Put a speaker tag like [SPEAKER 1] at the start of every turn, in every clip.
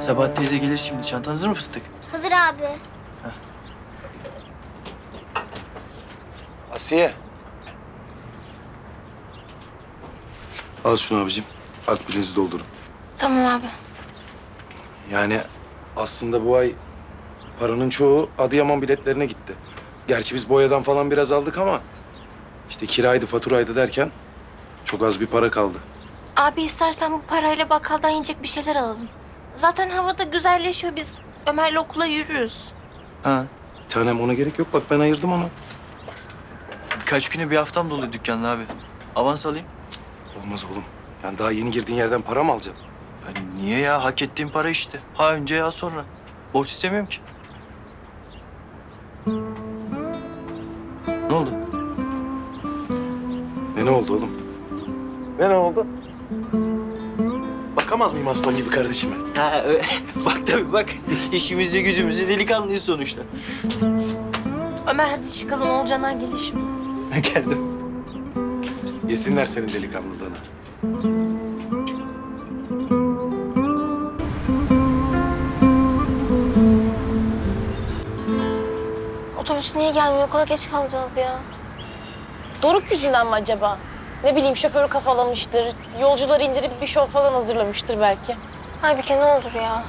[SPEAKER 1] Sabahat teyze gelir şimdi. Çantan hazır mı fıstık?
[SPEAKER 2] Hazır abi.
[SPEAKER 3] Asiye. Al şunu abicim. Akbilinizi doldurun.
[SPEAKER 2] Tamam abi.
[SPEAKER 3] Yani aslında bu ay paranın çoğu Adıyaman biletlerine gitti. Gerçi biz boyadan falan biraz aldık ama... ...işte kiraydı, faturaydı derken çok az bir para kaldı.
[SPEAKER 4] Abi istersen bu parayla bakkaldan yiyecek bir şeyler alalım. Zaten havada güzelleşiyor biz Ömer'le okula yürürüz.
[SPEAKER 1] Ha.
[SPEAKER 3] Bir tanem ona gerek yok. Bak ben ayırdım onu.
[SPEAKER 1] Birkaç güne bir haftam dolu dükkanla abi. Avans alayım.
[SPEAKER 3] Olmaz oğlum. Yani daha yeni girdiğin yerden para mı alacaksın?
[SPEAKER 1] Yani niye ya? Hak ettiğim para işte. Ha önce ya sonra. Borç istemiyorum ki. Ne oldu?
[SPEAKER 3] E ne oldu oğlum? Ne ne oldu? Bakamaz mıyım aslan gibi kardeşime?
[SPEAKER 1] Ha bak tabii bak. İşimizde gücümüzde delikanlıyız sonuçta.
[SPEAKER 4] Ömer hadi çıkalım şimdi.
[SPEAKER 1] Ben geldim.
[SPEAKER 3] Yesinler senin delikanlılığını.
[SPEAKER 4] Otobüs niye gelmiyor? Okula geç kalacağız ya.
[SPEAKER 5] Doruk yüzünden mi acaba? Ne bileyim şoförü kafalamıştır, yolcuları indirip bir şov falan hazırlamıştır belki.
[SPEAKER 4] Halbuki ne olur ya.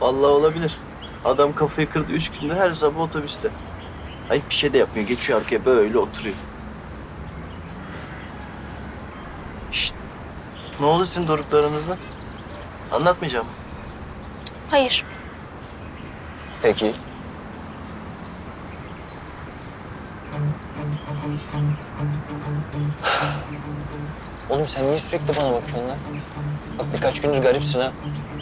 [SPEAKER 1] Vallahi olabilir. Adam kafayı kırdı üç günde her sabah otobüste. Ayıp bir şey de yapmıyor. Geçiyor arkaya böyle oturuyor. Şşt. Ne oldu sizin doruklarınızda? Anlatmayacağım.
[SPEAKER 4] Hayır.
[SPEAKER 1] Peki.
[SPEAKER 6] Oğlum sen niye sürekli bana bakıyorsun lan? Bak birkaç gündür garipsin ha.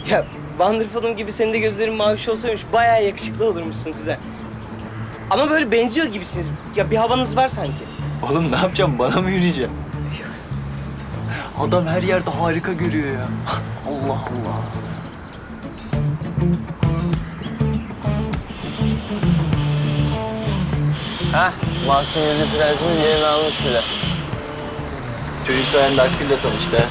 [SPEAKER 7] Ya Wonderful'um gibi senin de gözlerin maviş olsaymış bayağı yakışıklı olurmuşsun güzel. Ama böyle benziyor gibisiniz. Ya bir havanız var sanki.
[SPEAKER 1] Oğlum ne yapacağım? Bana mı yürüyeceğim? Adam her yerde harika görüyor ya. Allah Allah.
[SPEAKER 6] Hah, Mahsun Yüzü Prensimiz yerini almış bile.
[SPEAKER 1] Çocuk sayende Akgül'le tanıştı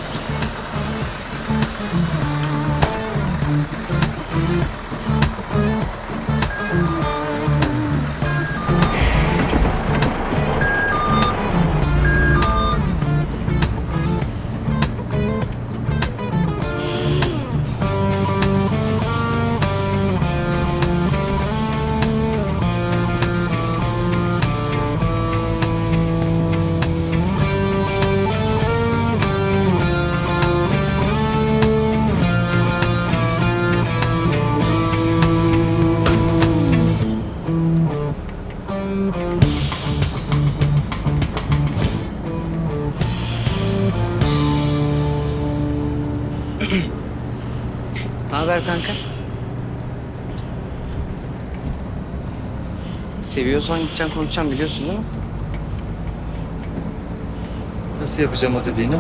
[SPEAKER 7] Ne haber kanka? Seviyorsan gideceksin konuşacaksın biliyorsun değil mi?
[SPEAKER 1] Nasıl yapacağım o dediğini?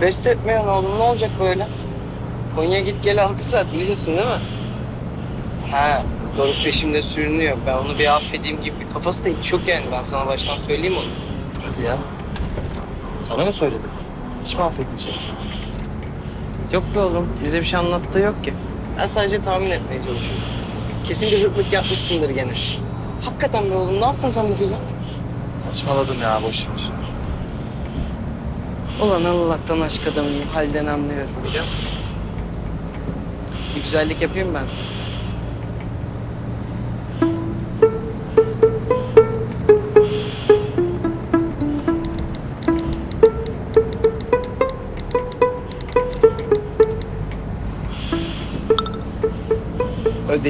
[SPEAKER 7] Best etmiyorsun oğlum ne olacak böyle? Konya git gel altı saat biliyorsun değil mi? Ha, Doruk peşimde sürünüyor. Ben onu bir affedeyim gibi bir kafası da hiç yok yani. Ben sana baştan söyleyeyim onu.
[SPEAKER 6] Hadi ya. Sana mı söyledim? Hiç mi affetmeyecek?
[SPEAKER 7] Yok be oğlum. Bize bir şey anlattığı yok ki. Ben sadece tahmin etmeye çalışıyorum. Kesin bir hırtlık yapmışsındır gene. Hakikaten be oğlum. Ne yaptın sen bu kıza?
[SPEAKER 6] Saçmaladım ya, boş ver.
[SPEAKER 7] Ulan Allah'tan aşk adamıyım. Halden anlıyorum biliyor musun? Bir güzellik yapayım ben sana.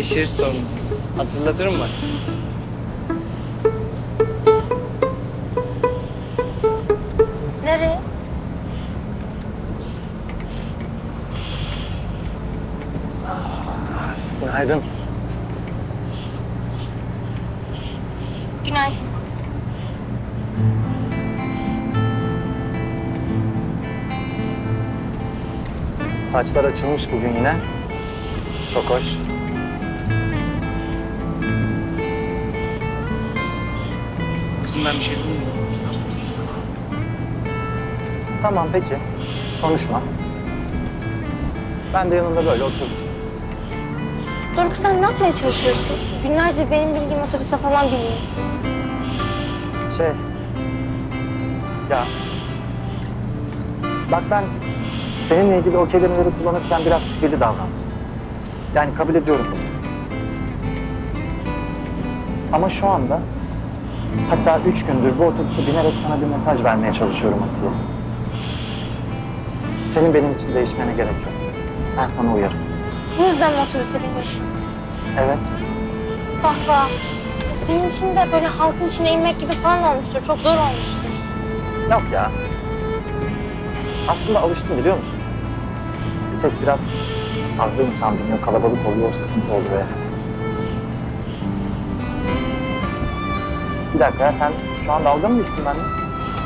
[SPEAKER 7] Ödeşir sonra. Hatırlatırım bak.
[SPEAKER 4] Nereye?
[SPEAKER 6] Günaydın.
[SPEAKER 4] Günaydın.
[SPEAKER 6] Saçlar açılmış bugün yine. Çok hoş.
[SPEAKER 1] Kızım ben bir şey bilmiyorum.
[SPEAKER 6] Tamam peki. Konuşma. Ben de yanında böyle otururum.
[SPEAKER 4] Doruk sen ne yapmaya çalışıyorsun? Günlerdir benim bildiğim otobüse falan biniyor.
[SPEAKER 2] Şey... Ya... Bak ben seninle ilgili o kelimeleri kullanırken biraz kibirli davrandım. Yani kabul ediyorum bunu. Ama şu anda hatta üç gündür bu otobüse binerek sana bir mesaj vermeye çalışıyorum Asiye. Senin benim için değişmene gerek yok. Ben sana uyarım.
[SPEAKER 4] Bu yüzden mi otobüse biniyorsun?
[SPEAKER 2] Evet.
[SPEAKER 4] Vah vah. Senin için de böyle halkın içine inmek gibi falan olmuştur. Çok zor olmuştur.
[SPEAKER 2] Yok ya. Aslında alıştım biliyor musun? Bir tek biraz fazla insan biniyor, kalabalık oluyor, sıkıntı oluyor Bir dakika ya sen şu an dalga mı geçtin benimle?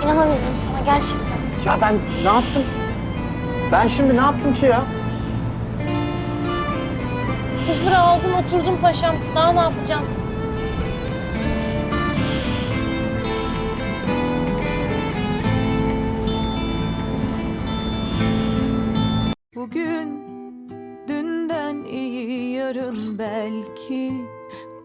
[SPEAKER 4] İnanamıyorum sana gerçekten.
[SPEAKER 2] Ya ben ne yaptım? Ben şimdi ne yaptım ki ya?
[SPEAKER 5] Sıfıra aldın oturdun paşam. Daha ne yapacaksın?
[SPEAKER 8] Bugün dünden iyi yarın belki